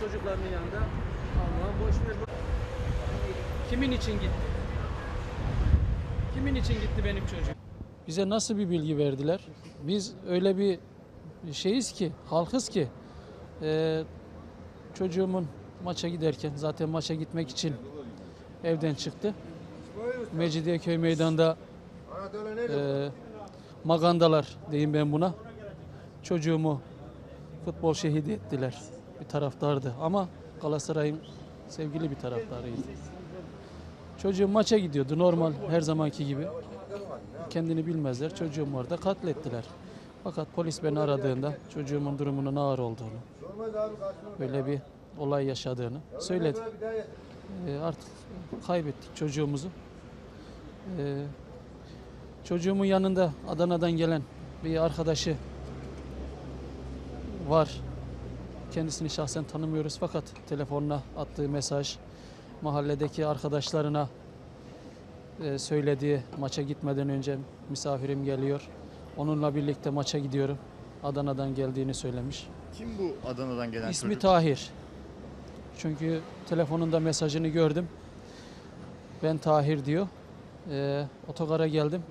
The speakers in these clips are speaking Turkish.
çocuklarının yanında. Allah'ım boş ver. Kimin için gitti? Kimin için gitti benim çocuğum? Bize nasıl bir bilgi verdiler? Biz öyle bir şeyiz ki, halkız ki e, çocuğumun maça giderken zaten maça gitmek için evden çıktı. Mecidiyeköy meydanında e, magandalar diyeyim ben buna. Çocuğumu futbol şehidi ettiler. Bir taraftardı ama Galatasaray'ın sevgili bir taraftarıydı. Çocuğum maça gidiyordu normal her zamanki gibi. Kendini bilmezler. Çocuğumu orada katlettiler. Fakat polis beni aradığında çocuğumun durumunun ağır olduğunu, böyle bir olay yaşadığını söyledi. Ee, artık kaybettik çocuğumuzu. Ee, çocuğumun yanında Adana'dan gelen bir arkadaşı var. Kendisini şahsen tanımıyoruz fakat telefonuna attığı mesaj, mahalledeki arkadaşlarına e, söylediği maça gitmeden önce misafirim geliyor. Onunla birlikte maça gidiyorum. Adana'dan geldiğini söylemiş. Kim bu Adana'dan gelen İsmi çocuk? Tahir. Çünkü telefonunda mesajını gördüm. Ben Tahir diyor. Ee, otogara geldim.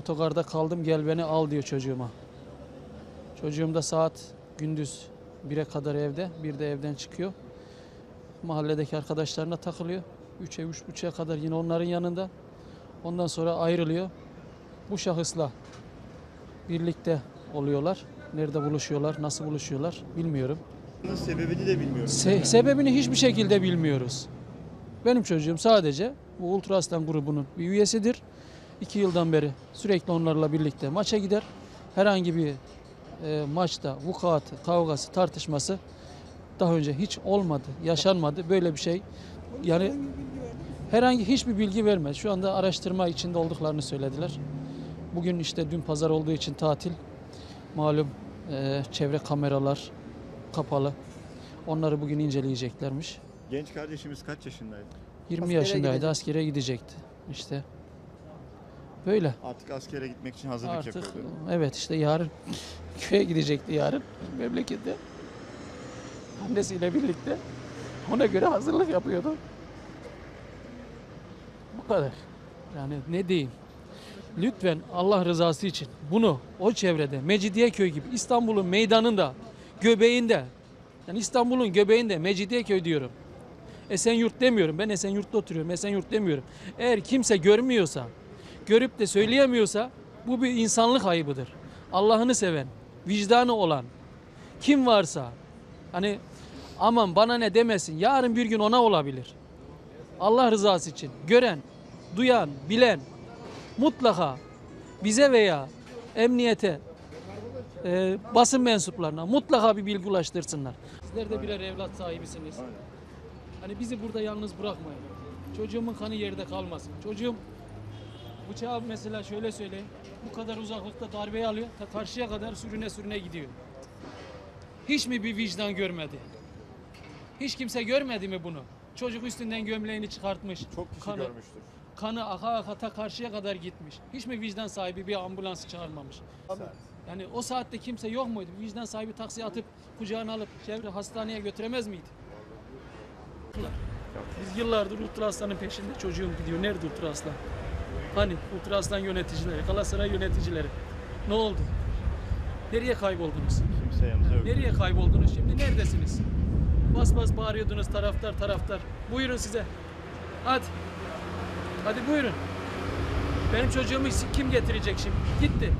Otogarda kaldım gel beni al diyor çocuğuma. Çocuğum da saat gündüz 1'e kadar evde. Bir de evden çıkıyor. Mahalledeki arkadaşlarına takılıyor. 3'e 3.30'a kadar yine onların yanında. Ondan sonra ayrılıyor. Bu şahısla birlikte oluyorlar. Nerede buluşuyorlar, nasıl buluşuyorlar bilmiyorum. Sebebini de bilmiyorum. Se- sebebini hiçbir şekilde bilmiyoruz. Benim çocuğum sadece bu Ultra Aslan grubunun bir üyesidir. İki yıldan beri sürekli onlarla birlikte maça gider. Herhangi bir e, maçta vukuatı, kavgası, tartışması daha önce hiç olmadı, yaşanmadı. Böyle bir şey yani herhangi hiçbir bilgi vermez. Şu anda araştırma içinde olduklarını söylediler. Bugün işte dün pazar olduğu için tatil. Malum e, çevre kameralar kapalı. Onları bugün inceleyeceklermiş. Genç kardeşimiz kaç yaşındaydı? 20 Askere yaşındaydı, gidecek. askere gidecekti. İşte böyle. Artık askere gitmek için hazırlık Artık yapıyordu. evet işte yarın köye gidecekti yarın memlekette. Annesiyle birlikte ona göre hazırlık yapıyordu. Bu kadar. Yani ne diyeyim? Lütfen Allah rızası için bunu o çevrede Mecidiyeköy gibi İstanbul'un meydanında göbeğinde yani İstanbul'un göbeğinde Mecidiyeköy diyorum. Esenyurt demiyorum. Ben Esenyurt'ta oturuyorum. Esenyurt demiyorum. Eğer kimse görmüyorsa, görüp de söyleyemiyorsa bu bir insanlık ayıbıdır. Allah'ını seven, vicdanı olan kim varsa hani aman bana ne demesin. Yarın bir gün ona olabilir. Allah rızası için gören, duyan, bilen mutlaka bize veya emniyete e, basın mensuplarına mutlaka bir bilgi ulaştırsınlar. Sizler de birer evlat sahibisiniz. Hani bizi burada yalnız bırakmayın. Çocuğumun kanı yerde kalmasın. Çocuğum bıçağı mesela şöyle söyleyeyim. Bu kadar uzaklıkta darbeyi alıyor. Ta karşıya kadar sürüne sürüne gidiyor. Hiç mi bir vicdan görmedi? Hiç kimse görmedi mi bunu? Çocuk üstünden gömleğini çıkartmış. Çok kişi kanı, görmüştür. kanı aka aka ta karşıya kadar gitmiş. Hiç mi vicdan sahibi bir ambulans çağırmamış? Yani o saatte kimse yok muydu? Vicdan sahibi taksiye atıp kucağına alıp çevre hastaneye götüremez miydi? Biz yıllardır Aslan'ın peşinde çocuğum gidiyor. Nerede Aslan? Hani Ultra Aslan yöneticileri, Galatasaray yöneticileri. Ne oldu? Nereye kayboldunuz? Kimse yanımıza yok. Nereye kayboldunuz şimdi? Neredesiniz? Bas bas bağırıyordunuz taraftar taraftar. Buyurun size. Hadi. Hadi buyurun. Benim çocuğumu kim getirecek şimdi? Gitti.